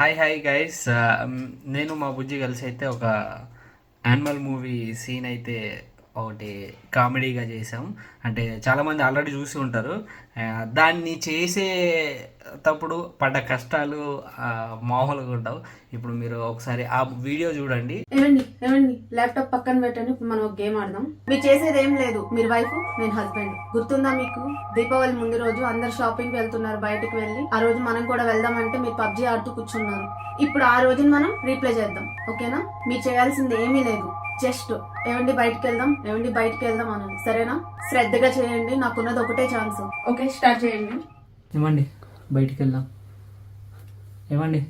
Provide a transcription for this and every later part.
Hi hi guys నేను మా బుజ్జి కలిసి అయితే ఒక యానిమల్ మూవీ సీన్ అయితే ఒకటి కామెడీగా చేసాం అంటే చాలామంది ఆల్రెడీ చూసి ఉంటారు. దాన్ని చేసే తప్పుడు పడ్డ కష్టాలు మామూలుగా ఉండవు. ఇప్పుడు మీరు ఒకసారి ఆ వీడియో చూడండి. ఏమండి ఏమండి? ల్యాప్టాప్ పక్కన పెట్టండి. ఇప్పుడు మనం ఒక గేమ్ ఆడదాం. మీరు చేసేది ఏం లేదు. మీరు వైఫ్ నేను హస్బెండ్. గుర్తుందా మీకు? దీపావళి ముందు రోజు అందరు షాపింగ్ వెళ్తున్నారు బయటకు వెళ్ళి. ఆ రోజు మనం కూడా వెళ్దామంటే మీరు పబ్జీ ఆడుతూ కూర్చున్నారు. ఇప్పుడు ఆ రోజుని మనం రీప్లే చేద్దాం. ఓకేనా? మీరు చేయాల్సింది ఏమీ లేదు. జస్ట్ ఏమండి బయటకు వెళ్దాం ఏమండి బయటకు వెళ్దాం అనండి. సరేనా? శ్రద్ధగా చేయండి నాకున్నది ఒకటే ఛాన్స్ ఓకే స్టార్ట్ చేయండి. ఏమండి? బయటికి వెళ్దాం. ఏమండి?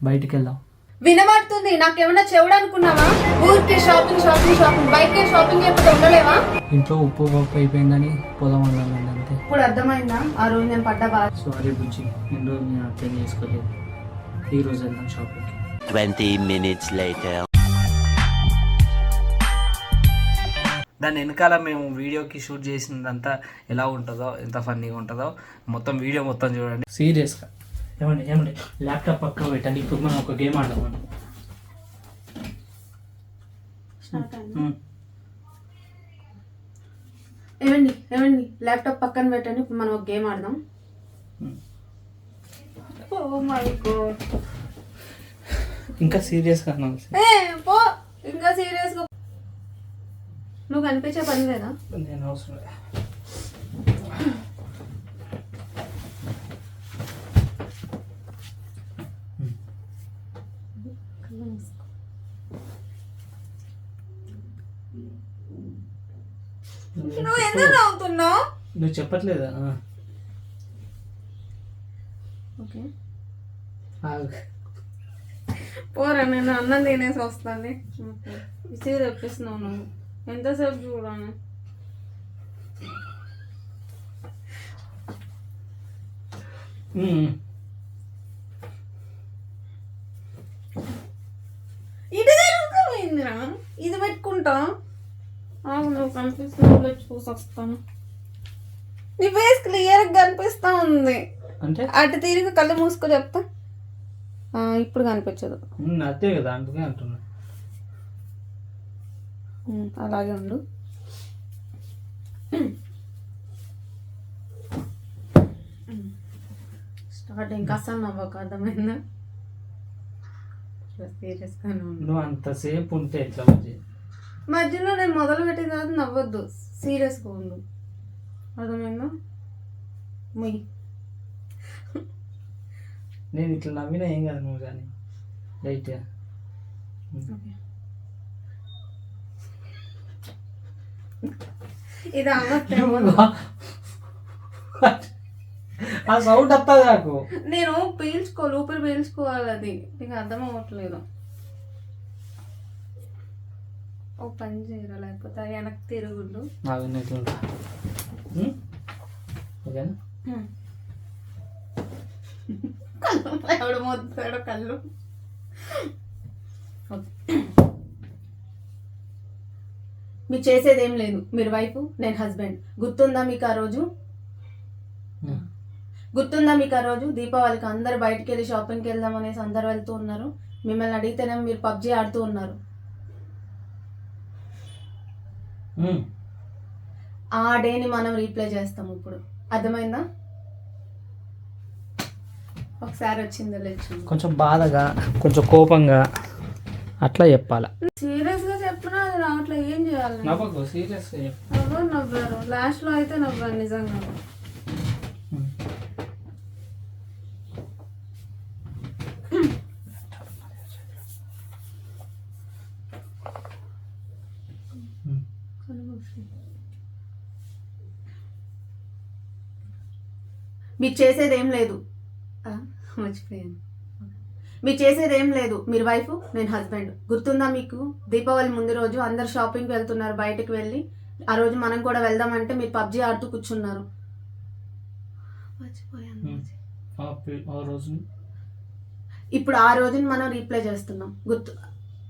బయటికి వెళ్దాం. వినబడుతుంది నాకేమన్నా చెవుడు అనుకున్నావా? ఊరికి షాపింగ్ షాపింగ్ షాపింగ్ బయట షాపింగ్ చేయకపోతే ఉండలేవా? ఇంట్లో ఉప్పు పప్పు అయిపోయిందని పోదాం అన్నాను అంతే. ఇప్పుడు అర్థమైందా? ఆ రోజు నేను పడ్డ బాధ సారీ బుజ్జి ఎన్ని రోజులు నేను అర్థం చేసుకోలేదు. ఈ రోజు వెళ్దాం షాపింగ్కి 20 minutes later. దాని వెనకాల మేము వీడియోకి షూట్ చేసినదంతా ఎలా ఉంటుందో ఎంత ఫన్నీగా ఉంటుందో మొత్తం వీడియో మొత్తం చూడండి. సీరియస్గా. ఏమండి ఏమండి ల్యాప్టాప్ పక్కన పెట్టండి. ఇప్పుడు మనం ఒక గేమ్ ఆడదాం. ఏమండి ఏమండి ల్యాప్టాప్ పక్కన పెట్టండి. ఇప్పుడు మనం ఒక గేమ్ ఆడదాం. ఓ మై గాడ్ ఇంకా ఏ పో ఇంకా సీరియస్గా నువ్వు కనిపించే పని లేదా నేను అవసరం లేదు. నువ్వు ఎందుకు నవ్వుతున్నావు నువ్వు చెప్పట్లేదా. ఓకే. పోరా నేను అన్నం తినేసి వస్తాను విసిరి తెప్పిస్తున్నావు నువ్వు ఎంతసేపు చూడాను. ఇది తిరుగుతామైందిరా ఇది పెట్టుకుంటా? నువ్వు కనిపిస్తున్నావు చూసి వస్తాను నీ ఫేస్ క్లియర్ కనిపిస్తా ఉంది. అంటే? అటు తిరిగి కళ్ళు మూసుకో చెప్తా. ఇప్పుడు కనిపించదు. అదే కదా అందుకే అంటున్నా. అలాగే ఉండు. స్టార్ట్ ఇంకా అసలు నవ్వక అర్థమైందా? సీరియస్గానే ఉండు నువ్వు అంతసేపు ఉంటే ఎట్లా మధ్యలో నేను మొదలు పెట్టిన తర్వాత నవ్వద్దు. సీరియస్గా ఉండు. అర్థమైందా? మొయ్యి నేను ఇట్లా నవ్వినా ఏం కాదు నువ్వు కానీ. లైట్గా ఇది ఆ సౌండ్ నాకు? నేను పీల్చుకోవాలి ఊపిరి పీల్చుకోవాలి అది నీకు అర్థం అవ్వట్లేదు. ఓ పని చేయరా లేకపోతే వెనక్కి ఓకేనా? కళ్ళు ఎవడు మొద్దాడు కళ్ళు. మీరు చేసేది ఏం లేదు. మీరు వైఫ్ నేను హస్బెండ్. గుర్తుందా మీకు ఆ రోజు? ఉమ్. గుర్తుందా మీకు ఆ రోజు? దీపావళికి అందరు బయటికి వెళ్ళి షాపింగ్కి వెళ్దాం అనేసి అందరు వెళ్తూ ఉన్నారు. మిమ్మల్ని అడిగితేనే మీరు పబ్జీ ఆడుతూ ఉన్నారు. ఉమ్. ఆ డేని మనం రీప్లే చేస్తాం ఇప్పుడు. అర్థమైందా? ఒకసారి వచ్చిందో లేచింది కొంచెం బాధగా కొంచెం కోపంగా అట్లా చెప్పాలా. సీరియస్గా చెప్పినా అది రావట్లేదు ఏం చేయాలి? నవ్వకు సీరియస్గా చెప్పు. ఎవరు నవ్వారు లాస్ట్లో అయితే నవ్వారు నిజంగా. మీరు చేసేది ఏం లేదు. మర్చిపోయాను. మీరు చేసేది ఏం లేదు. మీరు వైఫ్ నేను హస్బెండ్. గుర్తుందా మీకు? దీపావళి ముందు రోజు అందరు షాపింగ్కి వెళ్తున్నారు బయటకు వెళ్ళి. ఆ రోజు మనం కూడా వెళ్దామంటే మీరు పబ్జీ ఆడుతూ కూర్చున్నారు. ఇప్పుడు ఆ రోజుని మనం రీప్లే చేస్తున్నాం. గుర్తు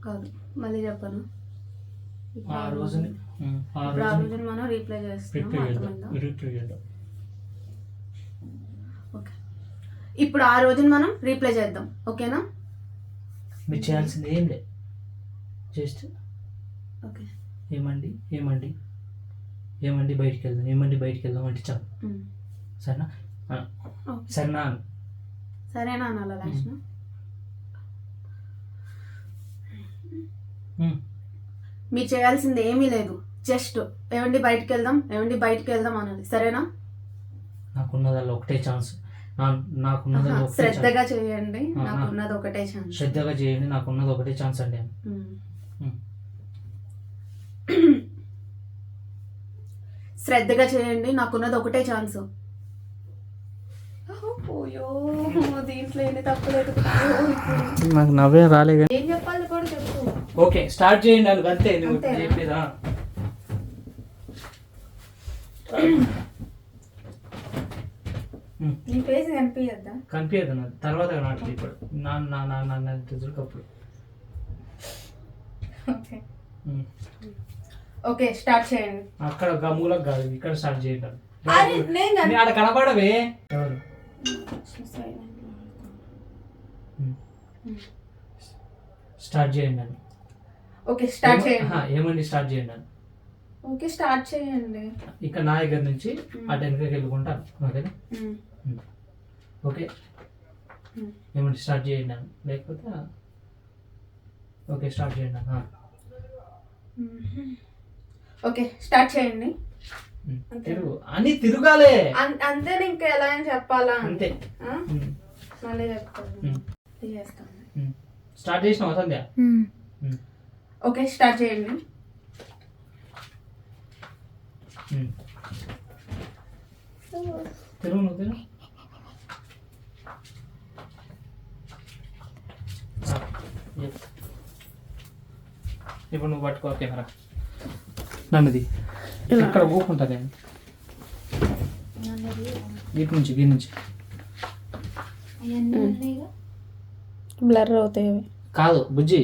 కాదు మళ్ళీ చెప్పను. ఇప్పుడు ఆ రోజుని మనం రీప్లే చేస్తున్నాం ఇప్పుడు ఆ రోజుని మనం రీప్లే చేద్దాం. ఓకేనా? మీరు చేయాల్సింది ఏం లేదు జస్ట్ ఓకే. ఏమండి ఏమండి ఏమండి బయటికి వెళ్దాం ఏమండి బయటికి వెళ్దాం అంటే చాలు. సరేనా. సరేనా. సరేనా లాస్ట్ ఉమ్. మీరు చేయాల్సింది ఏమీ లేదు. జస్ట్ ఏమండి బయటికి వెళ్దాం ఏమండి బయటికి వెళ్దాం అనాలి. సరేనా? నాకున్నదల్లా ఒకటే ఛాన్స్. ఛాన్స్ శ్రద్ధగా చేయండి. ఆహా. నాకు ఉన్నది ఒకటే ఛాన్స్ శ్రద్ధగా చేయండి నాకున్నది ఒకటే ఛాన్స్ అండి. శ్రద్ధగా చేయండి నాకున్నది ఒకటే ఛాన్స్ అయ్యో దీంట్లో ఎన్ని తప్పులేదు నాకు నవ్వే రాలేదు ఏం చెప్పాలి కూడా చెప్పు. ఓకే స్టార్ట్ చేయండి అంతే? చెప్పేదా. నీ ఫేస్ కనిపించద్దా? కనిపించదు నాకు. తర్వాత నాటుతుంది ఇప్పుడు. నా నా నా నా నా అప్పుడు. ఓకే. స్టార్ట్ చేయండి. అక్కడ ఒక మూలకు కాదు ఇక్కడ స్టార్ట్ చేయండి అరే, నేను నీ ఆడ కనపడవే. ఎవరు. స్టార్ట్ చేయండి అని ఓకే స్టార్ట్ చేయండి. ఏమండి స్టార్ట్ చేయండి అని ఓకే స్టార్ట్ చేయండి. ఇక్కడ నా దగ్గర నుంచి అటు వెనకకి వెళ్ళుకుంటాను ఓకేనా. Okay um. ఏమండి స్టార్ట్ చేయండి లేకపోతే ఓకే స్టార్ట్ చేయండి ఆ. ఓకే స్టార్ట్ చేయండి. అంతే. తిరుగు అని తిరగాలే అంతే ఇంకా ఎలా అని చెప్పాలా అంతే. మళ్ళీ చెప్తాను. స్టార్ట్ చేసినావా సంధ్య. ఓకే స్టార్ట్ చేయండి. తిరుగు నువ్వు తిరుగు ఆ, చెప్. ఇప్పుడు నువ్వు పట్టుకో కెమెరా నన్నది. ఇక్కడ ఊకుంటుంది వీటి నుంచి వీటి నుంచి. బ్లర్ అవుతాయి అవి. కాదు బుజ్జి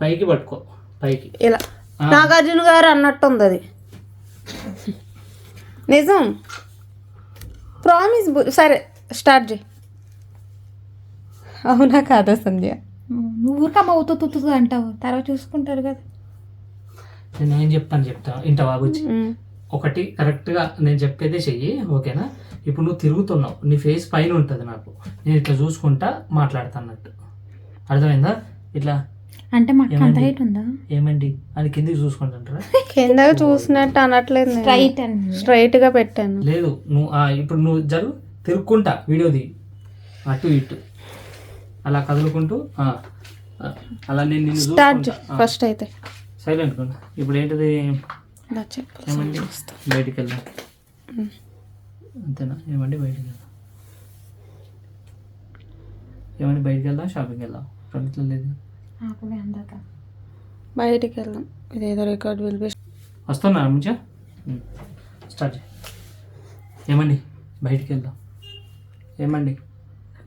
పైకి పట్టుకో పైకి. ఇలా. నాగార్జున గారు అన్నట్టు ఉంది అది. నిజం. ప్రామిస్ సరే స్టార్ట్ చేయి. అవునా కాదా సంధ్య? నువ్వు ఊరికమ్మ అవుతూ అంటావు. తర్వాత చూసుకుంటారు కదా. నేను ఏం చెప్తాను చెప్తా? వింటావా బుజ్జి ఒకటి కరెక్ట్గా నేను చెప్పేదే చెయ్యి ఓకేనా? ఇప్పుడు నువ్వు తిరుగుతున్నావు. నీ ఫేస్ పైన ఉంటుంది నాకు. నేను ఇట్లా చూసుకుంటా మాట్లాడుతున్నట్టు. అర్థమైందా? ఇట్లా. అంటే మాకు అంత ఏమండి? హైట్ ఉందా? ఏమండి అని కిందికి చూసుకుంటుంటారా? కింద చూసినట్టు అనట్లేదు స్ట్రైట్ స్ట్రైట్గా పెట్టాను. లేదు నువ్వు ఆ, ఇప్పుడు నువ్వు జరుగు తిరుక్కుంటా. వీడియోది అటు ఇటు. అలా కదులుకుంటూ అలా నేను నిన్ను స్టార్ట్ ఫస్ట్ అయితే. సైలెంట్ కొండ ఇప్పుడు ఏంటిది? ఏమండి? బయటికి వెళ్దాం. అంతేనా? ఏమండి? బయటికి వెళ్దాం. ఏమండి? బయటికి వెళ్దాం షాపింగ్ వెళ్దాం. రెండిట్లో లేదు. బయటికి వెళ్దాం. ఇదేదో రికార్డ్ విల్ వస్తున్నా మంచిగా స్టార్ట్. ఏమండి? బయటికి వెళ్దాం. ఏమండి?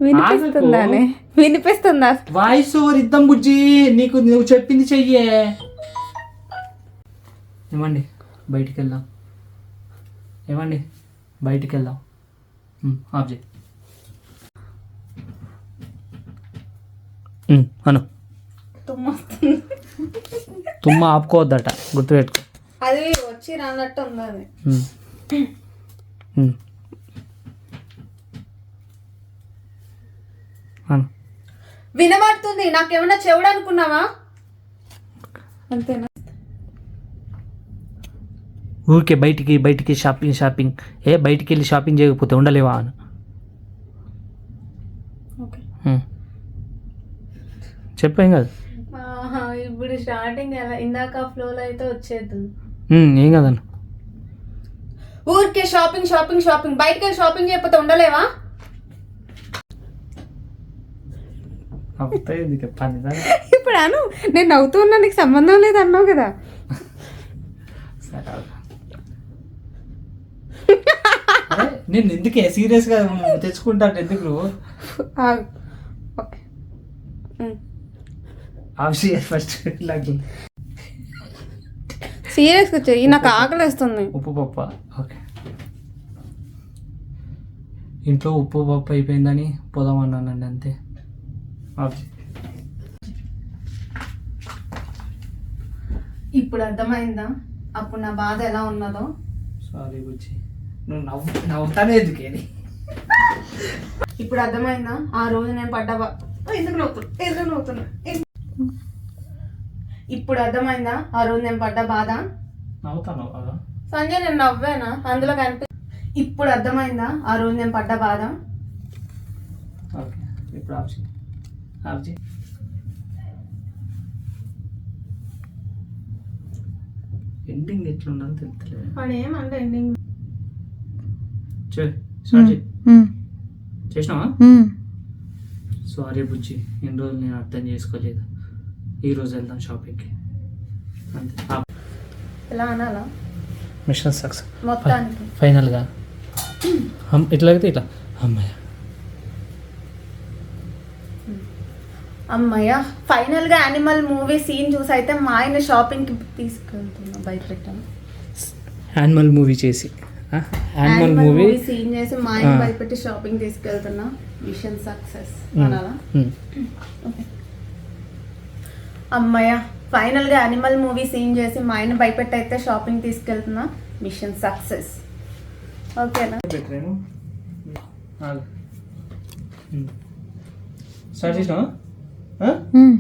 వినిపిస్తుందానే? వినిపిస్తుందా? వాయిస్ ఓవర్ ఇద్దాం బుజ్జి. నీకు నువ్వు చెప్పింది చెయ్యే. ఏమండి? బయటికి వెళ్దాం ఏమండి? బయటికి వెళ్దాం ఆఫ్ చేయి. అను. తుమ్మ ఆపుకోవద్దట. గుర్తుపెట్టుకో. అది వచ్చి రానట్టు ఉంది అది ఉమ్. ఉమ్. అను వినబడుతుంది. నాకేమన్నా చెవుడు అనుకున్నావా? అంతేనా? ఊరికే బయటికి బయటికి షాపింగ్ షాపింగ్. ఏ బయటికి వెళ్ళి షాపింగ్ చేయకపోతే ఉండలేవా అని. చెప్పేం కాదు. ఇప్పుడు స్టార్టింగ్ ఎలా? ఇందాక ఫ్లోలో అయితే వచ్చేది. ఏం కాదన్న ఊరికే షాపింగ్ షాపింగ్ షాపింగ్. బయటకి వెళ్ళి షాపింగ్ చేయకపోతే ఉండలేవా? ఇప్పుడు అను నేను నవ్వుతూ ఉన్నా నీకు సంబంధం లేదు అన్నావు కదా. నేను ఎందుకే సీరియస్గా తెచ్చుకుంటా ఎందుకు? నువ్వు ఓకే. ఆఫ్ ఫస్ట్ సీరియస్గా చెయ్యి నాకు ఆకలి వేస్తుంది ఉప్పు పప్పు ఓకే. ఇంట్లో ఉప్పు పప్పు అయిపోయిందని పోదామన్నానండి అంతే. ఇప్పుడు అర్థమైందా? అప్పుడు నా బాధ ఎలా ఉన్నదో? సారీ బుజ్జి. నువ్వు నవ్వు నవ్వుతానే ఎందుకేది ఇప్పుడు అర్థమైందా? ఆ రోజు నేను పడ్డా ఎందుకు నవ్వుతున్నా? ఎందుకు నవ్వుతున్నా? ఇప్పుడు అర్థమైందా? ఆ రోజు నేను పడ్డ బాధ? నవ్వుతాను కదా సంజయ్ నేను నవ్వానా? అందులో కనిపి ఇప్పుడు అర్థమైందా? ఆ రోజు నేను పడ్డ బాధ? ఓకే ఇప్పుడు ఆప్షన్. ఆఫ్ ఎండింగ్ ఎట్లుందో తెలుస్తలేదు వాడు ఏమంటే ఎండింగ్ చేసినావా. సారీ బుజ్జి ఎన్ని రోజులు నేను అర్థం చేసుకోలేదు. ఈ రోజు వెళ్దాం షాపింగ్కి అంతే. ఎలా అనాలా? మిషన్ సక్సెస్ మొత్తానికి. ఫైనల్గా ఇట్లా అయితే ఇట్లా. అమ్మాయి అమ్మయ్య ఫైనల్గా యానిమల్ మూవీ సీన్ చూసి అయితే మా ఆయన షాపింగ్కి తీసుకెళ్తున్నా బయట పెట్టాను యానిమల్ మూవీ చేసి యానిమల్ మూవీ సీన్ చేసి మా ఆయన. భయపెట్టి షాపింగ్ తీసుకెళ్తున్నా. Mission success. అనాలా అమ్మయ్య ఫైనల్గా యానిమల్ మూవీ సీన్ చేసి మా ఆయన భయపెట్టి అయితే షాపింగ్ తీసుకెళ్తున్నా. మిషన్ సక్సెస్ ఓకేనా? స్టార్ట్ చేసినావా? হ্যাঁ? হুম।